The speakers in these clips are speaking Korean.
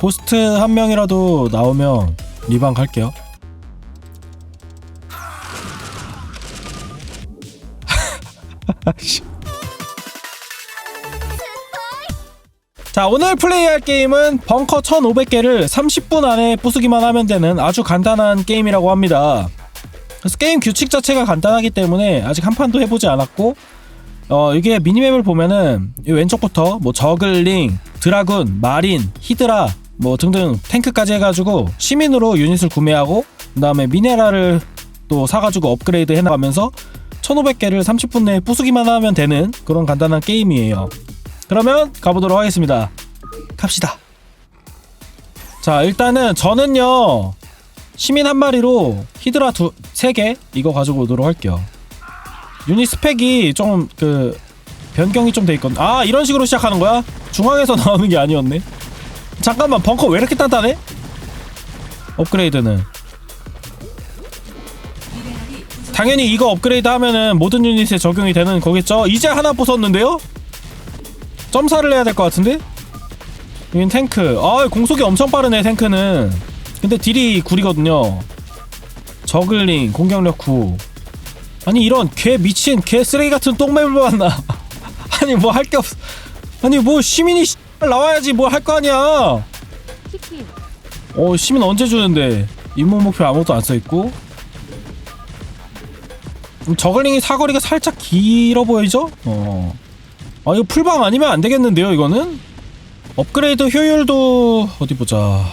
고스트 한 명이라도 나오면 리방 갈게요. 씨. 자 오늘 플레이할 게임은 벙커 1500개를 30분 안에 부수기만 하면 되는 아주 간단한 게임이라고 합니다. 그래서 게임 규칙 자체가 간단하기 때문에 아직 한 판도 해보지 않았고 어 이게 미니맵을 보면은 이 왼쪽부터 뭐 저글링, 드라군, 마린, 히드라 뭐 등등 탱크까지 해가지고 시민으로 유닛을 구매하고 그 다음에 미네랄을 또 사가지고 업그레이드 해나가면서 1500개를 30분 내에 부수기만 하면 되는 그런 간단한 게임이에요. 그러면 가보도록 하겠습니다. 갑시다. 자 일단은 저는요 시민 한 마리로 히드라 두 세 개 이거 가지고 오도록 할게요. 유닛 스펙이 좀 그 변경이 좀 돼 있거든. 아 이런 식으로 시작하는 거야? 중앙에서 나오는 게 아니었네. 잠깐만 벙커 왜 이렇게 단단해? 업그레이드는 당연히 이거 업그레이드 하면은 모든 유닛에 적용이 되는 거겠죠? 이제 하나 부쉈는데요? 점사를 해야 될 것 같은데? 여긴 탱크. 아 공속이 엄청 빠르네 탱크는. 근데 딜이 구리거든요. 저글링 공격력 9. 아니 이런 개 미친 개 쓰레기 같은 똥맵을 봤나? 아니 뭐 할 게 없. 아니 뭐 시민이 씨- 나와야지 뭐 할 거 아니야. 키키 어 시민 언제 주는데 임무 목표 아무것도 안 써 있고 음, 저글링이 사거리가 살짝 길어 보이죠? 어. 아 이거 풀방 아니면 안 되겠는데요 이거는? 업그레이드 효율도 어디 보자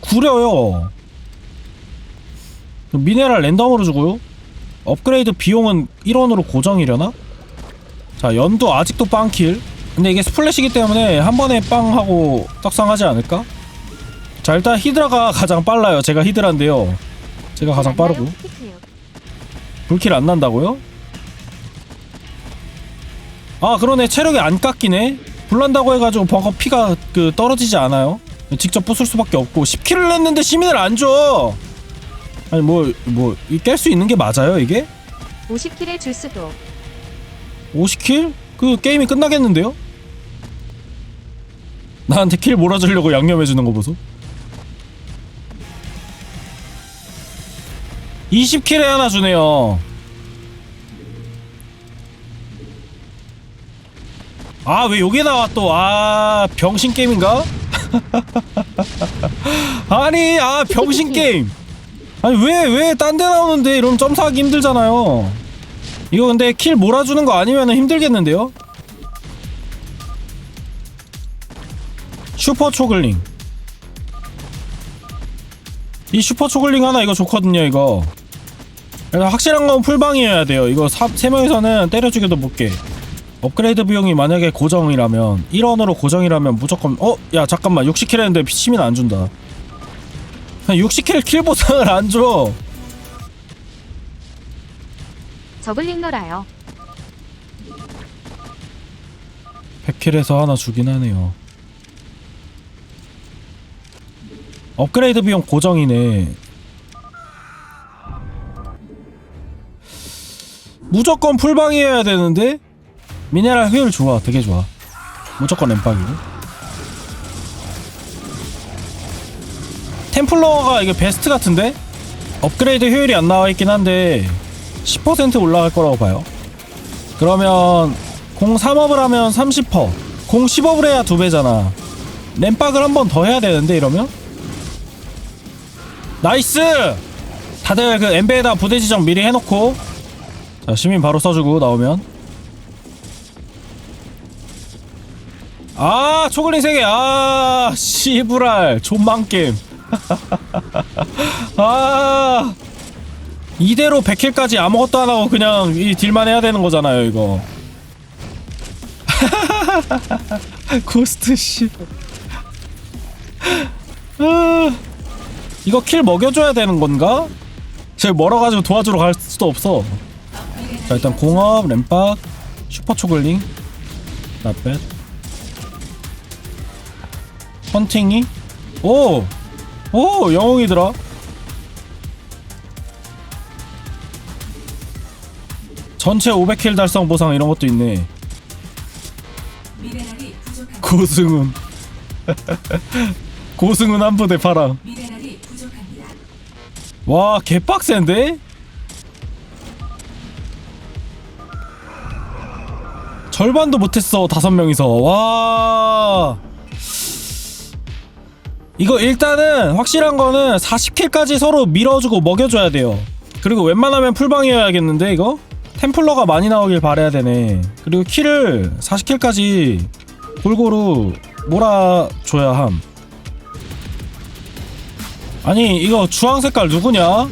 구려요 미네랄 랜덤으로 주고요 업그레이드 비용은 1원으로 고정이려나? 자 연도 아직도 빵킬 근데 이게 스플래시기 때문에 한 번에 빵 하고 떡상하지 않을까? 자 일단 히드라가 가장 빨라요 제가 히드라인데요 제가 가장 빠르고 키키요 불킬 안 난다고요? 아 그러네 체력이 안 깎이네 불난다고 해가지고 벙커 피가 그 떨어지지 않아요 직접 부술 수밖에 없고 10킬을 냈는데 시민을 안 줘! 아니 뭐뭐 깰 수 있는 게 맞아요 이게? 50킬에 줄 수도 50킬? 그 게임이 끝나겠는데요? 나한테 킬 몰아주려고 양념해주는 거 보소. 20킬에 하나 주네요. 아 왜 여기 나와 또아 병신 게임인가? 아니 아 병신 게임. 아니 왜 왜 딴 데 나오는데? 이러면 점사하기 힘들잖아요. 이거 근데 킬 몰아주는 거 아니면 힘들겠는데요? 슈퍼 초글링. 이 슈퍼 초글링 하나 이거 좋거든요 이거. 그래서 확실한 건 풀방이어야 돼요. 이거 사, 세 명이서는 때려 죽여도 못깨. 업그레이드 비용이 만약에 고정이라면 1원으로 고정이라면 무조건 어? 야 잠깐만. 60킬 했는데 시민 안 준다. 60킬 킬 보상을 안줘. 저글링 놀아요. 100킬에서 하나 주긴 하네요. 업그레이드 비용 고정이네. 무조건 풀방이어야 되는데 미네랄 효율 좋아, 되게 좋아. 무조건 엠빵이고. 템플러가 이게 베스트 같은데 업그레이드 효율이 안 나와 있긴 한데 10% 올라갈 거라고 봐요. 그러면 공 3업을 하면 30%, 공 10업을 해야 두 배잖아. 램박을 한 번 더 해야 되는데 이러면? 나이스! 다들 그 엠베에다 부대 지정 미리 해놓고. 자 시민 바로 써주고 나오면. 아 초글링 3개. 아 씨부랄. 존망게임. 아. 이대로 100킬까지 아무것도 안 하고 그냥 이 딜만 해야 되는 거잖아요 이거. 고스트 씨. 아, 이거 킬 먹여줘야 되는 건가? 제가 멀어가지고 도와주러 갈 수도 없어. 자 일단 공업, 램박, 슈퍼 초글링, 나빼. 헌팅이, 오, 오 영웅이더라. 전체 500킬 달성 보상 이런 것도 있네. 고승훈 고승은 한 부대 파랑 와 개빡센데? 절반도 못했어 다섯 명이서. 와. 이거 일단은 확실한 거는 40킬까지 서로 밀어주고 먹여줘야 돼요. 그리고 웬만하면 풀방이어야겠는데 이거? 템플러가 많이 나오길 바래야 되네. 그리고 킬을 40킬까지 골고루 몰아줘야 함 아니 이거 주황 색깔 누구냐?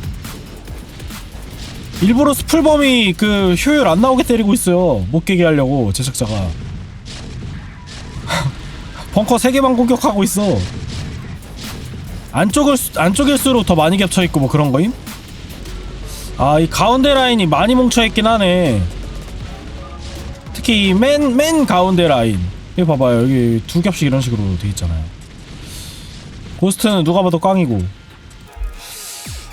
일부러 스풀범이 그 효율 안 나오게 때리고 있어요. 못 깨게 하려고 제작자가. 벙커 3개만 공격하고 있어. 안쪽을 안쪽일수록 더 많이 겹쳐 있고 뭐 그런 거임? 아, 이 가운데 라인이 많이 뭉쳐 있긴 하네. 특히 맨맨 가운데 라인. 여기 봐봐요. 여기 두 겹씩 이런 식으로 돼 있잖아요. 고스트는 누가 봐도 꽝이고.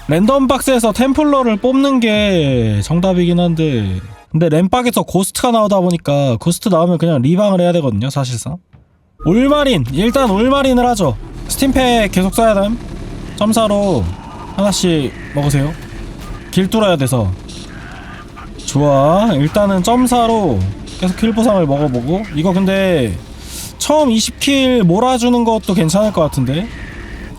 랜덤 박스에서 템플러를 뽑는 게 정답이긴 한데 근데 램박에서 고스트가 나오다 보니까 고스트 나오면 그냥 리방을 해야 되거든요 사실상. 올마린 일단 올마린을 하죠. 스팀팩 계속 써야 됨. 점사로 하나씩 먹으세요. 길 뚫어야 돼서. 좋아. 일단은 점사로 계속 킬 보상을 먹어보고. 이거 근데 처음 20킬 몰아주는 것도 괜찮을 것 같은데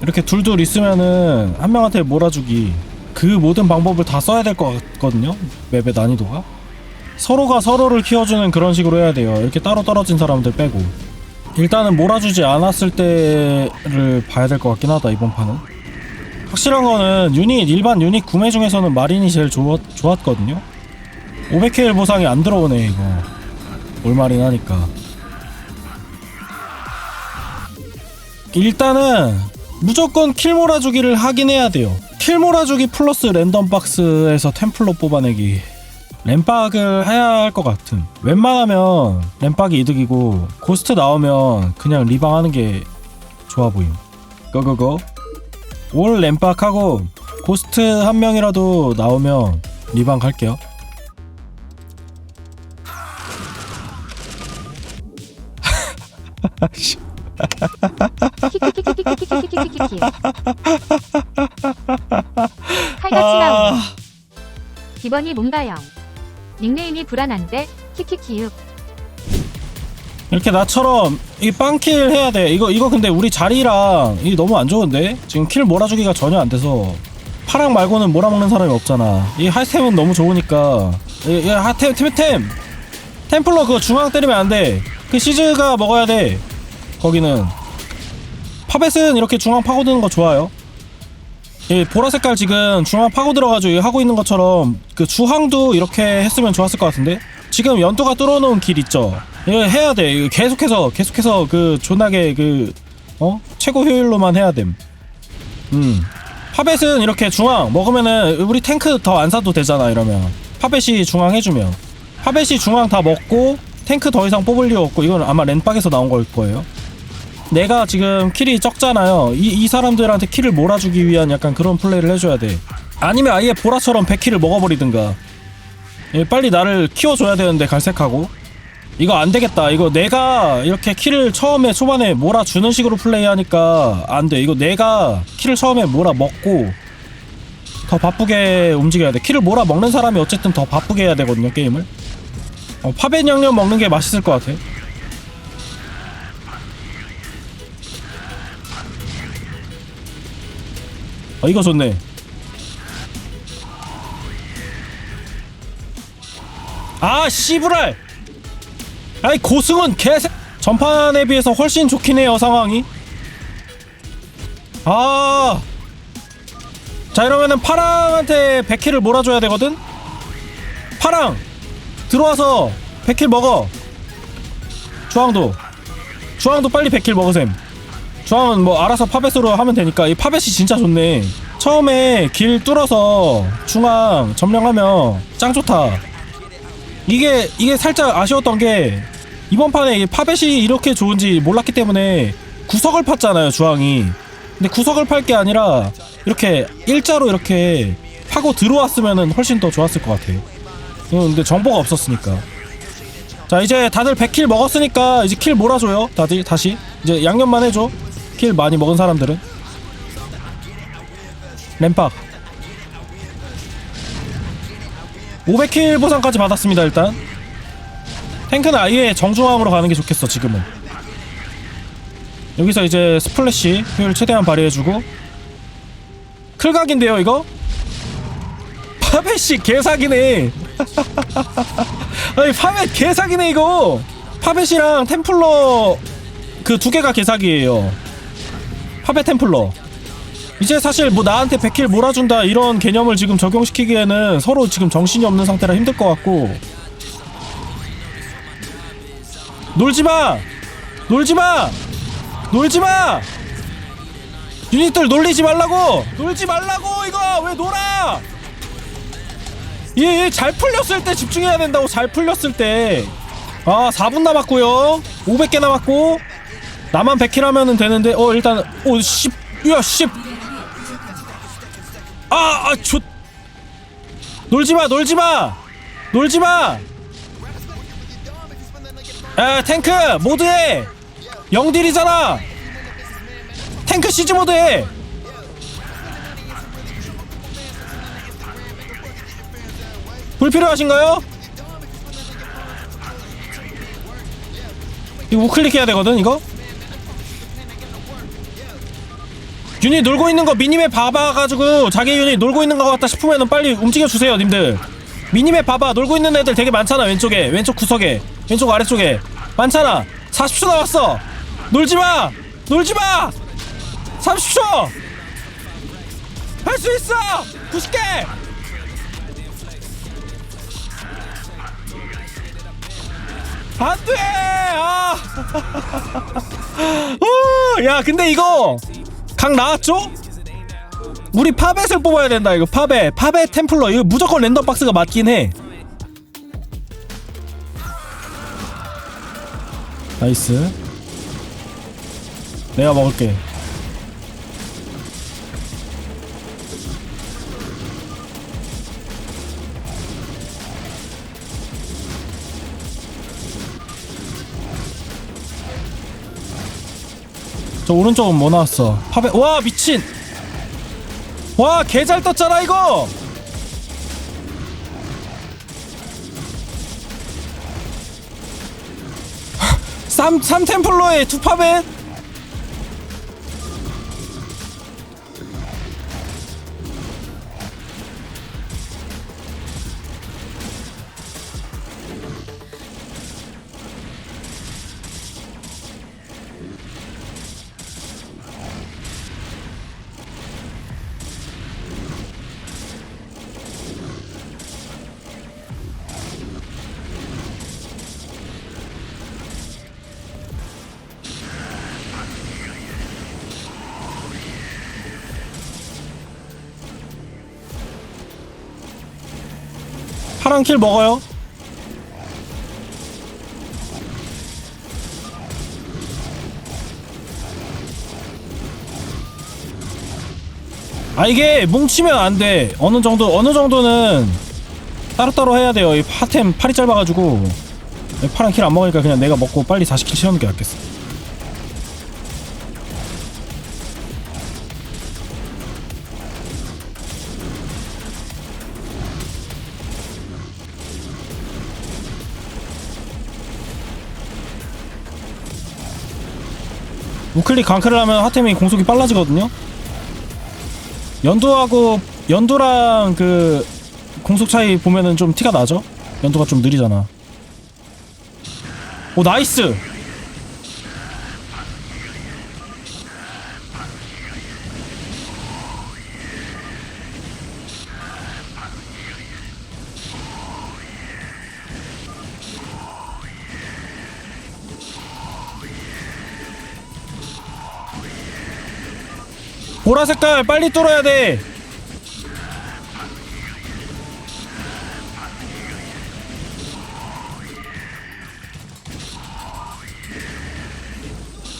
이렇게 둘둘 있으면은 한 명한테 몰아주기. 그 모든 방법을 다 써야 될 것 같거든요 맵의 난이도가. 서로가 서로를 키워주는 그런 식으로 해야 돼요. 이렇게 따로 떨어진 사람들 빼고. 일단은 몰아주지 않았을 때를 봐야 될 것 같긴 하다 이번 판은. 확실한 거는 유닛 일반 유닛 구매 중에서는 마린이 제일 좋았, 좋았거든요. 500킬 보상이 안 들어오네 이거. 올마린 하니까. 일단은 무조건 킬 몰아주기를 하긴 해야 돼요. 킬 몰아주기 플러스 랜덤 박스에서 템플러 뽑아내기. 램박을 해야 할 것 같은. 웬만하면 램박이 이득이고 고스트 나오면 그냥 리방 하는 게 좋아 보임. 고고고. 올 램박하고 고스트 한 명이라도 나오면 리방 갈게요. 키키키키키키키키키키키. 칼같이 나오네. 기번이 뭔가요? 닉네임이 불안한데 키키키육. 이렇게 나처럼 이 빵킬 해야 돼. 이거 이거 근데 우리 자리랑 이 너무 안 좋은데 지금 킬 몰아주기가 전혀 안 돼서 파랑 말고는 몰아먹는 사람이 없잖아. 이 하이템은 너무 좋으니까 이, 이 하템 템템 템플러 그거 중앙 때리면 안 돼. 그 시즈가 먹어야 돼. 거기는 파벳은 이렇게 중앙 파고드는 거 좋아요. 이 보라 색깔 지금 중앙 파고 들어가지고 하고 있는 것처럼 그 주황도 이렇게 했으면 좋았을 것 같은데 지금 연두가 뚫어놓은 길 있죠. 이거 해야 돼. 계속해서 계속해서 그 존나게 그 어? 최고 효율로만 해야 됨. 음. 파벳은 이렇게 중앙 먹으면은 우리 탱크 더 안 사도 되잖아 이러면 파벳이 중앙 해주면 파벳이 중앙 다 먹고 탱크 더 이상 뽑을 이유 없고 이건 아마 렌박에서 나온 걸 거예요. 내가 지금 킬이 적잖아요. 이, 이 사람들한테 킬을 몰아주기 위한 약간 그런 플레이를 해줘야 돼. 아니면 아예 보라처럼 100킬을 먹어버리든가. 예, 빨리 나를 키워줘야 되는데 갈색하고. 이거 안 되겠다. 이거 내가 이렇게 킬을 처음에 초반에 몰아주는 식으로 플레이하니까 안 돼. 이거 내가 킬을 처음에 몰아 먹고 더 바쁘게 움직여야 돼. 킬을 몰아 먹는 사람이 어쨌든 더 바쁘게 해야 되거든요, 게임을. 어, 파벤 양념 먹는 게 맛있을 것 같아. 어, 이거 좋네. 아, 씨부랄! 아이, 고승은 개새... 전판에 비해서 훨씬 좋긴 해요, 상황이. 아. 자, 이러면은 파랑한테 100킬을 몰아줘야 되거든? 파랑! 들어와서 100킬 먹어. 주황도. 주황도 빨리 100킬 먹으셈. 주황은 뭐 알아서 파벳으로 하면 되니까 이 파벳이 진짜 좋네. 처음에 길 뚫어서 중앙 점령하면 짱 좋다. 이게 이게 살짝 아쉬웠던 게 이번 판에 이 파벳이 이렇게 좋은지 몰랐기 때문에 구석을 팠잖아요 주황이. 근데 구석을 팔 게 아니라 이렇게 일자로 이렇게 파고 들어왔으면은 훨씬 더 좋았을 것 같아. 어, 근데 정보가 없었으니까. 자 이제 다들 100킬 먹었으니까 이제 킬 몰아줘요 다들 다시 이제 양념만 해줘 킬 많이 먹은 사람들은? 램팍. 500킬 보상까지 받았습니다 일단. 탱크는 아예 정중앙으로 가는 게 좋겠어 지금은. 여기서 이제 스플래시 효율 최대한 발휘해주고. 클각인데요 이거? 파벳이 개사기네. 아니 파벳 개사기네 이거. 파벳이랑 템플러 그 두 개가 개사기예요 파벳 템플러. 이제 사실 뭐 나한테 100킬 몰아준다 이런 개념을 지금 적용시키기에는 서로 지금 정신이 없는 상태라 힘들 것 같고. 놀지마! 놀지마! 놀지마! 유닛들 놀리지 말라고! 놀지 말라고 이거! 왜 놀아! 얘잘 풀렸을 때 집중해야 된다고 잘 풀렸을 때 아 4분 남았고요. 500개 남았고 나만 100킬 하면은 되는데 어 일단 오 10, 야 10. 아, 아, 좆. 놀지마, 놀지마, 놀지마. 아, 탱크 모드에 영딜이잖아. 탱크 시즈 모드에. 불필요하신가요? 이거 우클릭해야 되거든 이거 유닛 놀고 있는 거 미니맵 봐봐가지고 자기 유닛 놀고 있는 거 같다 싶으면 빨리 움직여주세요 님들. 미니맵 봐봐. 놀고 있는 애들 되게 많잖아 왼쪽에. 왼쪽 구석에. 왼쪽 아래쪽에. 많잖아. 40초 남았어. 놀지마! 놀지마! 30초! 할 수 있어! 90개! 안돼! 아. 오, 야 근데 이거 각 나왔죠? 우리 파벳을 뽑아야 된다 이거. 파벳 파벳 템플러. 이거 무조건 랜덤 박스가 맞긴 해. 나이스. 내가 먹을게 저 오른쪽은 뭐 나왔어? 파벳 와 미친! 와 개 잘 떴잖아 이거! 쌈, 삼템플러의 투파벳 파란 킬 먹어요. 아 이게 뭉치면 안 돼. 어느 정도 어느 정도는 따로따로 해야 돼요. 이 파템 팔이 짧아가지고. 파란 킬 안 먹으니까 그냥 내가 먹고 빨리 40킬 채우는 게 낫겠어 우클릭 강크를 하면 하템이 공속이 빨라지거든요 연두하고 연두랑 그 공속 차이 보면은 좀 티가 나죠? 연두가 좀 느리잖아. 오 나이스. 보라 색깔 빨리 뚫어야 돼.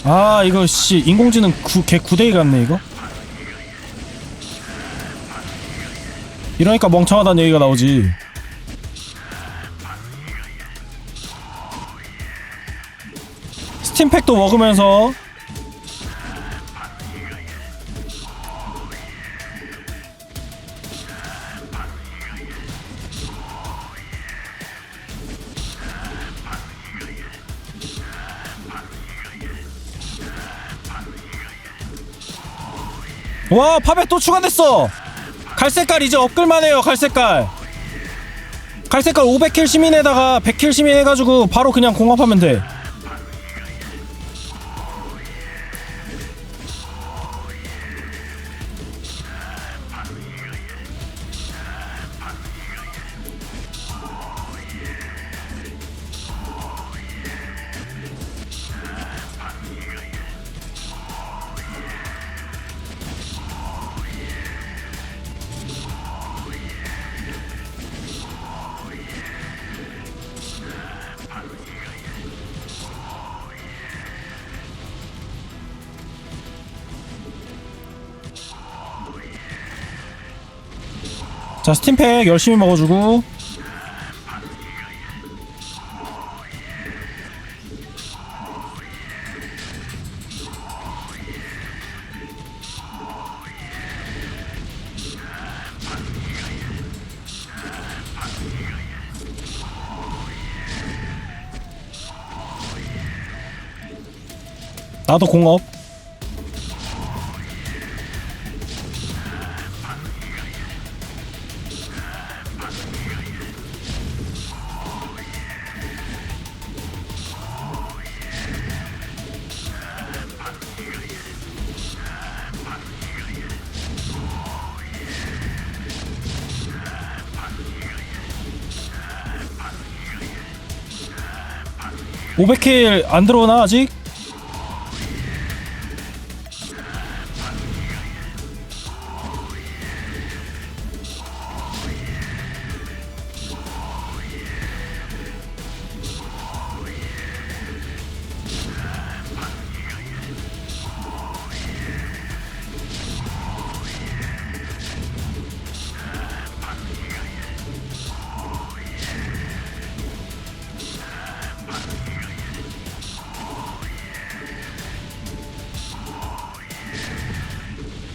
아 이거 씨 인공지능 구, 개 구데기 같네 이거 이러니까 멍청하다는 얘기가 나오지 스팀팩도 먹으면서 와 팝에 또 추가됐어. 갈색깔 이제 업글만 해요 갈색깔. 갈색깔 500킬 시민에다가 100킬 시민 해가지고 바로 그냥 공합하면 돼 자 스팀팩 열심히 먹어주고. 나도 공업 (500킬) 안 들어오나 아직?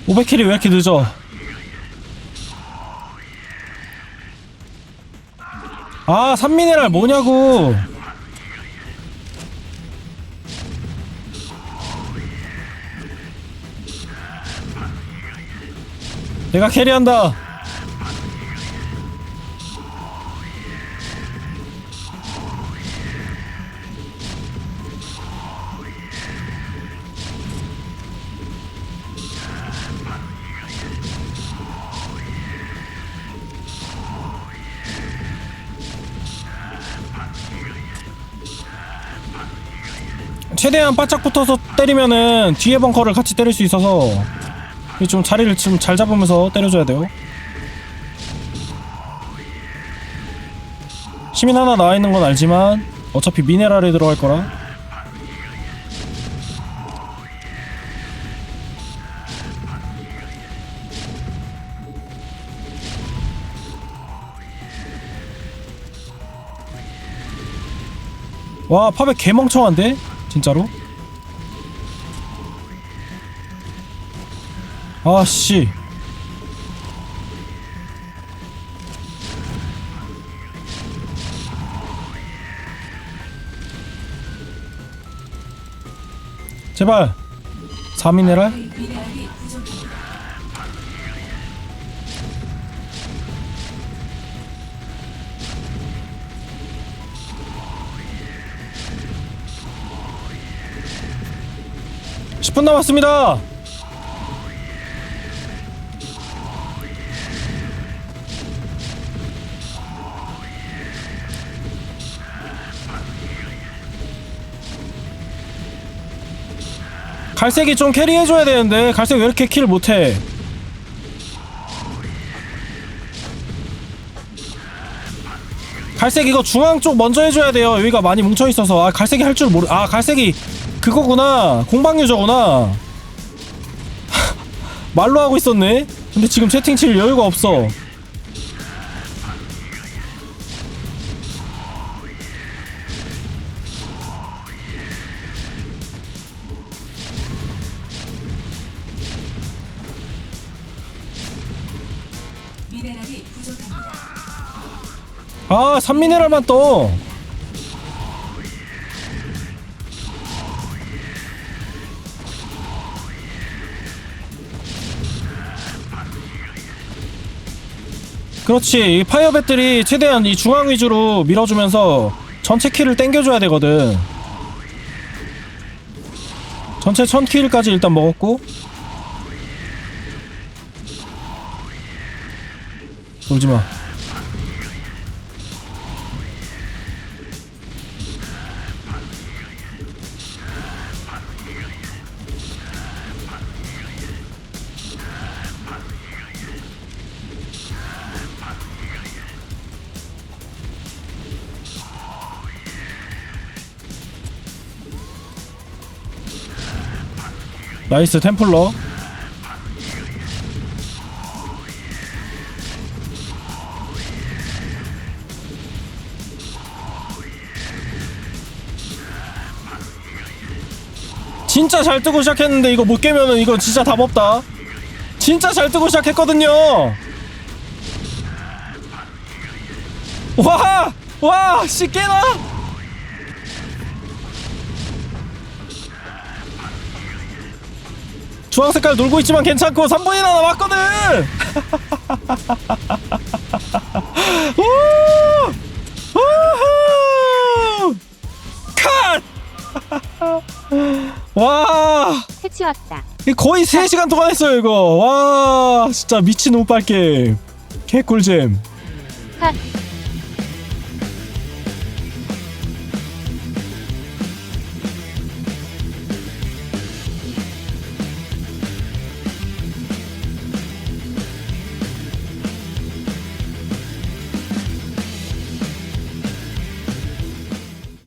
(500킬이) 왜 이렇게 늦어? 아 산미네랄 뭐냐고. 내가 캐리한다 최대한 바짝 붙어서 때리면은 뒤에 벙커를 같이 때릴 수 있어서 좀 자리를 좀 잘 잡으면서 때려줘야 돼요. 시민 하나 나와 있는 건 알지만 어차피 미네랄에 들어갈 거라. 와 팝에 개멍청한데 진짜로? 아씨. 제발. 3미네랄 (10분) 남았습니다. 갈색이 좀 캐리해줘야 되는데 갈색 왜 이렇게 킬 못해? 갈색 이거 중앙 쪽 먼저 해줘야 돼요. 여기가 많이 뭉쳐있어서. 아 갈색이 할 줄 모르 아 갈색이 그거구나. 공방 유저구나. 말로 하고 있었네. 근데 지금 채팅 칠 여유가 없어. 아 3미네랄만 떠 그렇지. 이 파이어 배틀이 최대한 이 중앙 위주로 밀어주면서 전체 킬을 땡겨줘야 되거든. 전체 1000킬까지 일단 먹었고. 울지마 나이스 템플러 진짜 잘 뜨고 시작했는데 이거 못 깨면은 이거 진짜 답 없다 진짜 잘 뜨고 시작했거든요 와! 와! 씨 깨나? 주황 색깔 놀고 있지만 괜찮고 3분이나 남았거든. 컷! 와, 해치웠다. 거의 3시간 동안 했어요, 이거. 와, 진짜 미친 운빨 게임. 개꿀잼. 컷.